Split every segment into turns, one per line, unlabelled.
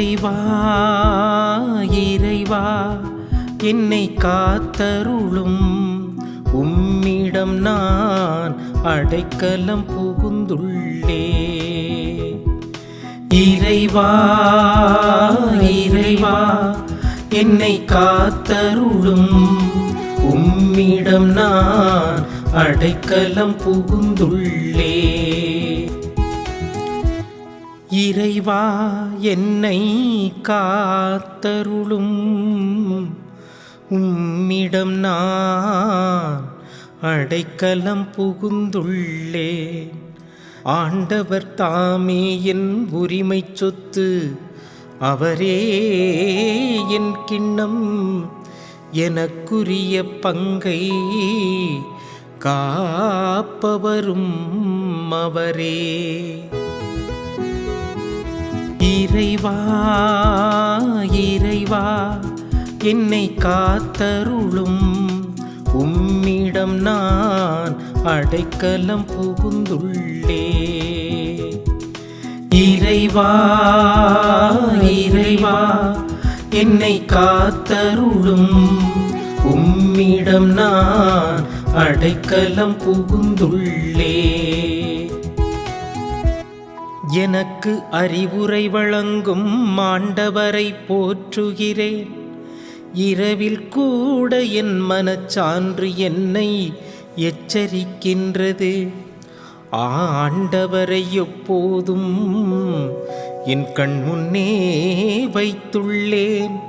இறைவா இறைவா என்னை காத்தருளும். உம்மிடம் நான் அடைக்கலம் புகுந்துள்ளே. இறைவா இறைவா என்னை காத்தருளும். உம்மிடம் நான் அடைக்கலம் புகுந்துள்ளே. இறைவா என்னை காத்தருளும். உம்மிடம் நான் அடைக்கலம் புகுந்துள்ளேன். ஆண்டவர் தாமே என் உரிமை சொத்து அவரே என் கிண்ணம். எனக்குரிய பங்கை காப்பவரும் அவரே. இறைவா இறைவா என்னை காத்தருளும். உம்மிடம் நான் அடைக்கலம் புகுந்துள்ளே. இறைவா இறைவா என்னை காத்தருளும். உம்மிடம் நான் அடைக்கலம் புகுந்துள்ளே. எனக்கு அறிவுரை வழங்கும் மாண்டவரை போற்றுகிறேன். இரவில் கூட என் மனச்சான்று என்னை எச்சரிக்கின்றது. ஆண்டவரை எப்போதும் என் கண் முன்னே வைத்துள்ளேன்.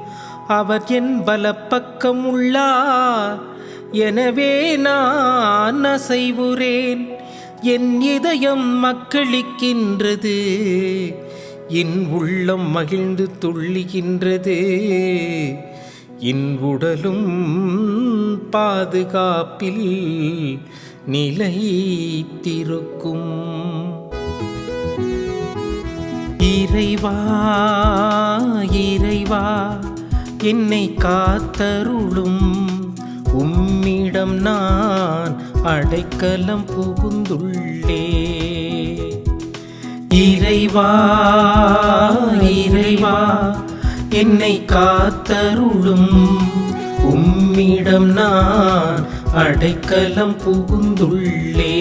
அவர் என் பலப்பக்கம் உள்ளார். எனவே நான் அசைவுறேன். என் இதயம் மக்களிக்கின்றது என் உள்ளம் மகிழ்ந்து துள்ளுகின்றது. என் உடலும் பாதுகாப்பில் நிலைத்திருக்கும் இறைவா இறைவா என்னை காத்தருளும். உம்மிடம் நான் அடைக்கலம் புகுந்துள்ளே. இறைவா இறைவா என்னை காத்தருளும். உம்மிடம் நான் அடைக்கலம் புகுந்துள்ளே.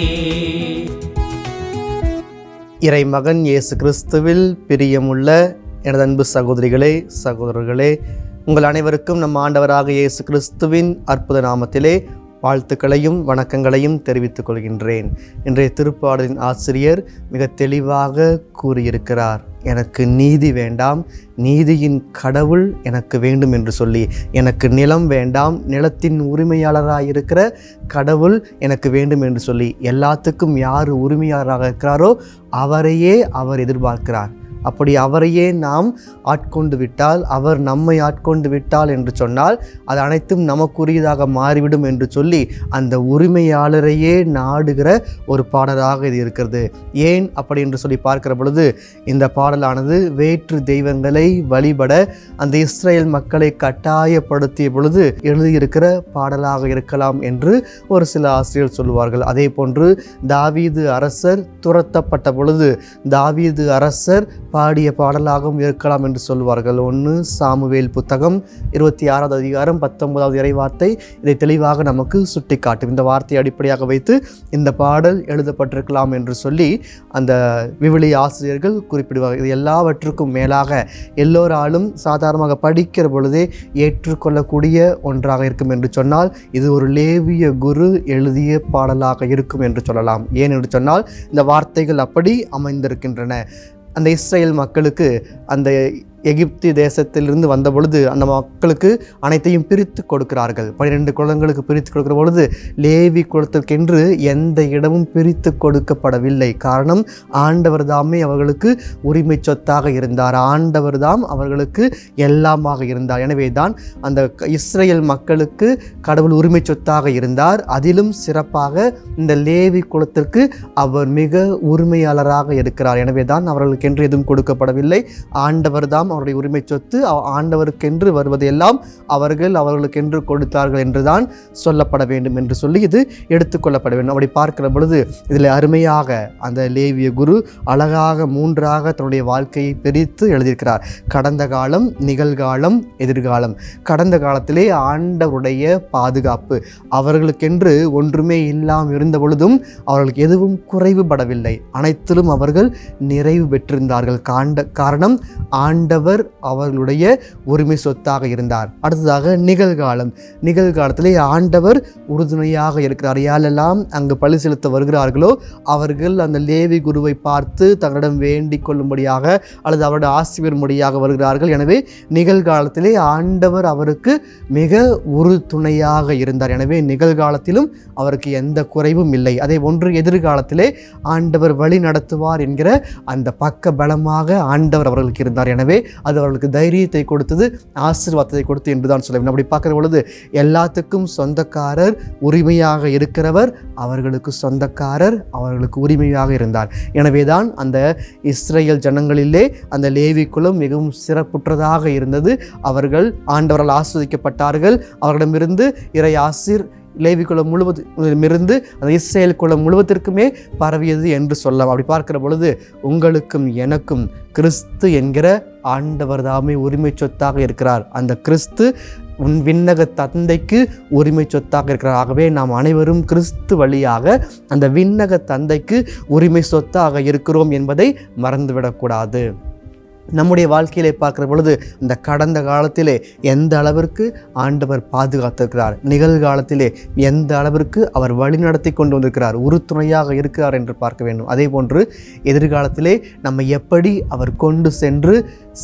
இறை மகன் இயேசு கிறிஸ்துவில் பிரியமுள்ள எனது அன்பு சகோதரிகளே சகோதரர்களே உங்கள் அனைவருக்கும் நம் ஆண்டவராக இயேசு கிறிஸ்துவின் அற்புத நாமத்திலே வாழ்த்துக்களையும் வணக்கங்களையும் தெரிவித்துக் கொள்கின்றேன். இன்றைய திருப்பாடலின் ஆசிரியர் மிக தெளிவாக கூறியிருக்கிறார். எனக்கு நீதி வேண்டாம் நீதியின் கடவுள் எனக்கு வேண்டும் என்று சொல்லி எனக்கு நிலம் வேண்டாம் நிலத்தின் உரிமையாளராக இருக்கிற கடவுள் எனக்கு வேண்டும் என்று சொல்லி எல்லாத்துக்கும் யார் உரிமையாளராக இருக்கிறாரோ அவரையே அவர் எதிர்பார்க்கிறார். அப்படி அவரையே நாம் ஆட்கொண்டு விட்டால் அவர் நம்மை ஆட்கொண்டு விட்டால் என்று சொன்னால் அது அனைத்தும் நமக்குரியதாக மாறிவிடும் என்று சொல்லி அந்த உரிமையாளரையே நாடுகிற ஒரு பாடலாக இது இருக்கிறது. ஏன் அப்படி என்று சொல்லி பார்க்கிற பொழுது இந்த பாடலானது வேற்று தெய்வங்களை வழிபட அந்த இஸ்ரேல் மக்களை கட்டாயப்படுத்திய பொழுது எழுதியிருக்கிற பாடலாக இருக்கலாம் என்று ஒரு சில ஆசிரியர் சொல்லுவார்கள். அதே போன்று தாவீது அரசர் துரத்தப்பட்ட பொழுது தாவீது அரசர் பாடிய பாடலாகவும் இருக்கலாம் என்று சொல்வார்கள். ஒன்று சாமுவேல் புத்தகம் இருபத்தி ஆறாவது அதிகாரம் பத்தொன்பதாவது இறைவார்த்தை. இதை தெளிவாக நமக்கு சுட்டிக்காட்டும். இந்த வார்த்தையை அடிப்படையாக வைத்து இந்த பாடல் எழுதப்பட்டிருக்கலாம் என்று சொல்லி அந்த விவிலிய ஆசிரியர்கள் குறிப்பிடுவார்கள். இது எல்லாவற்றுக்கும் மேலாக எல்லோராலும் சாதாரணமாக படிக்கிற பொழுதே ஏற்றுக்கொள்ளக்கூடிய ஒன்றாக இருக்கும் என்று சொன்னால் இது ஒரு லேவிய குரு எழுதிய பாடலாக இருக்கும் என்று சொல்லலாம். ஏன் என்று சொன்னால் இந்த வார்த்தைகள் அப்படி அமைந்திருக்கின்றன. அந்த இஸ்ரேல் மக்களுக்கு அந்த எகிப்து தேசத்திலிருந்து வந்த பொழுது அந்த மக்களுக்கு அனைத்தையும் பிரித்து கொடுக்கிறார்கள். பன்னிரெண்டு குளங்களுக்கு பிரித்து கொடுக்கிற பொழுது லேவி குலத்திற்கென்று எந்த இடமும் பிரித்து கொடுக்கப்படவில்லை. காரணம் ஆண்டவர் தாமே அவர்களுக்கு உரிமை சொத்தாக இருந்தார். ஆண்டவர் தாம் அவர்களுக்கு எல்லாமாக இருந்தார். எனவே தான் அந்த இஸ்ரேல் மக்களுக்கு கடவுள் உரிமை சொத்தாக இருந்தார். அதிலும் சிறப்பாக இந்த லேவி குளத்திற்கு அவர் மிக உரிமையாளராக இருக்கிறார். எனவே தான் அவர்களுக்கென்று எதுவும் கொடுக்கப்படவில்லை. ஆண்டவர் தாம் அவருடைய உரிமை சொத்து ஆண்டவருக்கென்று வருவதையெல்லாம் அவர்கள் அவர்களுக்கென்று கொடுத்தார்கள் என்றுதான் சொல்லப்பட வேண்டும் என்று சொல்லி இது எடுத்துக்கொள்ளப்பட வேண்டும். அப்படி பார்க்கிற பொழுது இதில் அருமையாக அந்த லேவிய குரு அழகாக மூன்றாக தன்னுடைய வாழ்க்கையை பிரித்து எழுதியிருக்கிறார். கடந்த காலம் நிகழ்காலம் எதிர்காலம். கடந்த காலத்திலே ஆண்டவருடைய பாதுகாப்பு. அவர்களுக்கென்று ஒன்றுமே இல்லாமல் இருந்த பொழுதும் அவர்களுக்கு எதுவும் குறைவுபடவில்லை. அனைத்திலும் அவர்கள் நிறைவு பெற்றிருந்தார்கள். காண்ட காரணம் ஆண்டவர் அவர்களுடைய உரிமை சொத்தாக இருந்தார். அடுத்ததாக நிகழ்காலம். நிகழ்காலத்திலே ஆண்டவர் உறுதுணையாக இருக்கிறார். யாரெல்லாம் அங்கு பழி செலுத்த வருகிறார்களோ அவர்கள் அந்த லேவி குருவை பார்த்து தங்களிடம் வேண்டிக் கொள்ளும்படியாக அல்லது அவருடைய ஆசிரியர் முடியாக வருகிறார்கள். எனவே நிகழ்காலத்திலே ஆண்டவர் அவருக்கு மிக உறுதுணையாக இருந்தார். எனவே நிகழ்காலத்திலும் அவருக்கு எந்த குறைவும் இல்லை. அதே ஒன்று எதிர்காலத்திலே ஆண்டவர் வழி நடத்துவார் என்கிற அந்த பக்க பலமாக ஆண்டவர் அவர்களுக்கு இருந்தார். எனவே அது அவர்களுக்கு தைரியத்தை கொடுத்தது ஆசீர்வாதத்தை கொடுத்து என்று தான் சொல்ல வேண்டும். அப்படி பார்க்குற பொழுது எல்லாத்துக்கும் சொந்தக்காரர் உரிமையாக இருக்கிறவர் அவர்களுக்கு சொந்தக்காரர் அவர்களுக்கு உரிமையாக இருந்தார். எனவே தான் அந்த இஸ்ரேல் ஜனங்களிலே அந்த லேவி குலம் மிகவும் சிறப்புற்றதாக இருந்தது. அவர்கள் ஆண்டவரால் ஆஸ்வதிக்கப்பட்டார்கள். அவர்களிடமிருந்து இறை ஆசிர் லேவி குலம் முழுவதுமிருந்து அந்த இஸ்ரேல் குலம் முழுவதற்குமே பரவியது என்று சொல்லலாம். அப்படி பார்க்கிற பொழுது உங்களுக்கும் எனக்கும் கிறிஸ்து என்கிற ஆண்டவர் தாமே உரிமை சொத்தாக இருக்கிறார். அந்த கிறிஸ்து உன் விண்ணக தந்தைக்கு உரிமை சொத்தாக இருக்கிறார். ஆகவே நாம் அனைவரும் கிறிஸ்து வழியாக அந்த விண்ணக தந்தைக்கு உரிமை சொத்தாக இருக்கிறோம் என்பதை மறந்துவிடக்கூடாது. நம்முடைய வாழ்க்கையிலே பார்க்குற பொழுது இந்த கடந்த காலத்திலே எந்த அளவிற்கு ஆண்டவர் பாதுகாத்திருக்கிறார் நிகழ்காலத்திலே எந்த அளவிற்கு அவர் வழிநடத்தி கொண்டு வந்திருக்கிறார் உறுதுணையாக இருக்கிறார் என்று பார்க்க வேண்டும். அதே போன்று எதிர்காலத்திலே நம்ம எப்படி அவர் கொண்டு சென்று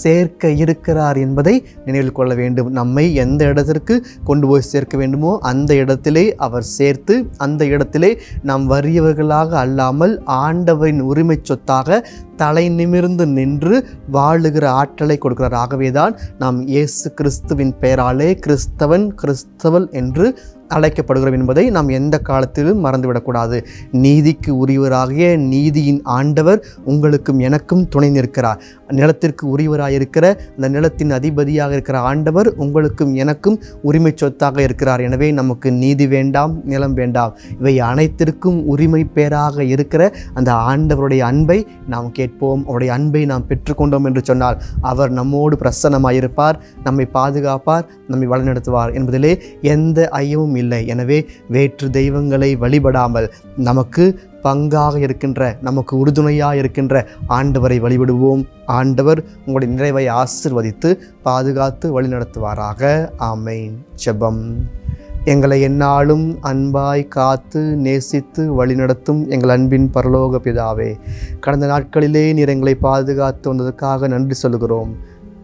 சேர்க்க இருக்கிறார் என்பதை நினைவில் கொள்ள வேண்டும். நம்மை எந்த இடத்திற்கு கொண்டு போய் சேர்க்க வேண்டுமோ அந்த இடத்திலே அவர் சேர்த்து அந்த இடத்திலே நாம் வறியவர்களாக அல்லாமல் ஆண்டவரின் உரிமை சொத்தாக தலை நிமிர்ந்து நின்று வாழுகிற ஆற்றலை கொடுக்கிறார். ஆகவேதான் நாம் இயேசு கிறிஸ்துவின் பெயராலே கிறிஸ்தவன் கிறிஸ்தவள் என்று அழைக்கப்படுகிறோம் என்பதை நாம் எந்த காலத்திலும் மறந்துவிடக்கூடாது. நீதிக்கு உரியவராகிய நீதியின் ஆண்டவர் உங்களுக்கும் எனக்கும் துணை நிற்கிறார். நிலத்திற்கு உரியவராக இருக்கிற அந்த நிலத்தின் அதிபதியாக இருக்கிற ஆண்டவர் உங்களுக்கும் எனக்கும் உரிமை சொத்தாக இருக்கிறார். எனவே நமக்கு நீதி வேண்டாம் நிலம் வேண்டாம். இவை அனைத்திற்கும் உரிமை பேராக இருக்கிற அந்த ஆண்டவருடைய அன்பை நாம் கேட்போம். அவருடைய அன்பை நாம் பெற்றுக்கொண்டோம் என்று சொன்னால் அவர் நம்மோடு பிரசன்னமாயிருப்பார் நம்மை பாதுகாப்பார் நம்மை வழிநடத்துவார் என்பதிலே எந்த ஐயமும் இல்லை. எனவே வேற்று தெய்வங்களை வழிபடாமல் நமக்கு பங்காக இருக்கின்ற நமக்கு உறுதுணையாக இருக்கின்ற ஆண்டவரை வழிபடுவோம். ஆண்டவர் உங்களுடைய நிறைவை ஆசிர்வதித்து பாதுகாத்து வழிநடத்துவாராக. ஆமைன். ஜெபம். எங்களை எந்நாளும் அன்பாய் காத்து நேசித்து வழிநடத்தும் எங்கள் அன்பின் பரலோக பிதாவே கடந்த நாட்களிலே நீர் எங்களை பாதுகாத்து வந்ததற்காக நன்றி சொல்கிறோம்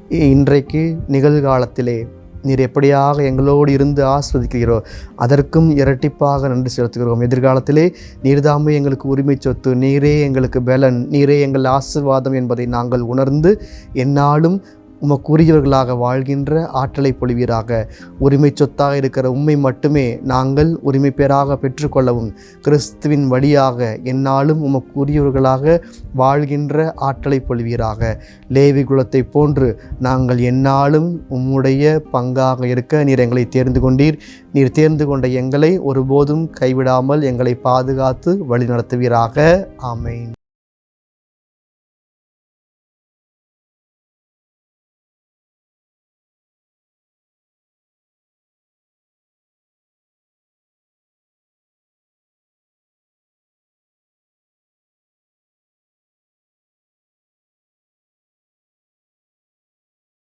இன்றைக்கு நிகழ்காலத்திலே நீர் எப்படியாக எங்களோடு இருந்து ஆஸ்வதிக்கிறீரோ அதற்கும் இரட்டிப்பாக நன்றி செலுத்துகிறோம். எதிர்காலத்திலே நீர்தாமே எங்களுக்கு உரிமை சொத்து நீரே எங்களுக்கு பலன் நீரே எங்கள் ஆசிர்வாதம் என்பதை நாங்கள் உணர்ந்து என்னாலும் உமக்குரியவர்களாக வாழ்கின்ற ஆற்றலை பொழிவீராக. உரிமை சொத்தாக இருக்கிற உண்மை மட்டுமே நாங்கள் உரிமை பேராக பெற்றுக்கொள்ளவும் கிறிஸ்துவின் வழியாக என்னாலும் உமக்குரியவர்களாக வாழ்கின்ற ஆற்றலை பொழிவீராக. லேவி குலத்தை போன்று நாங்கள் என்னாலும் உம்முடைய பங்காக இருக்க நீர் எங்களை தேர்ந்து கொண்டீர். நீர் தேர்ந்து கொண்ட எங்களை ஒருபோதும் கைவிடாமல் எங்களை பாதுகாத்து வழி நடத்துவீராக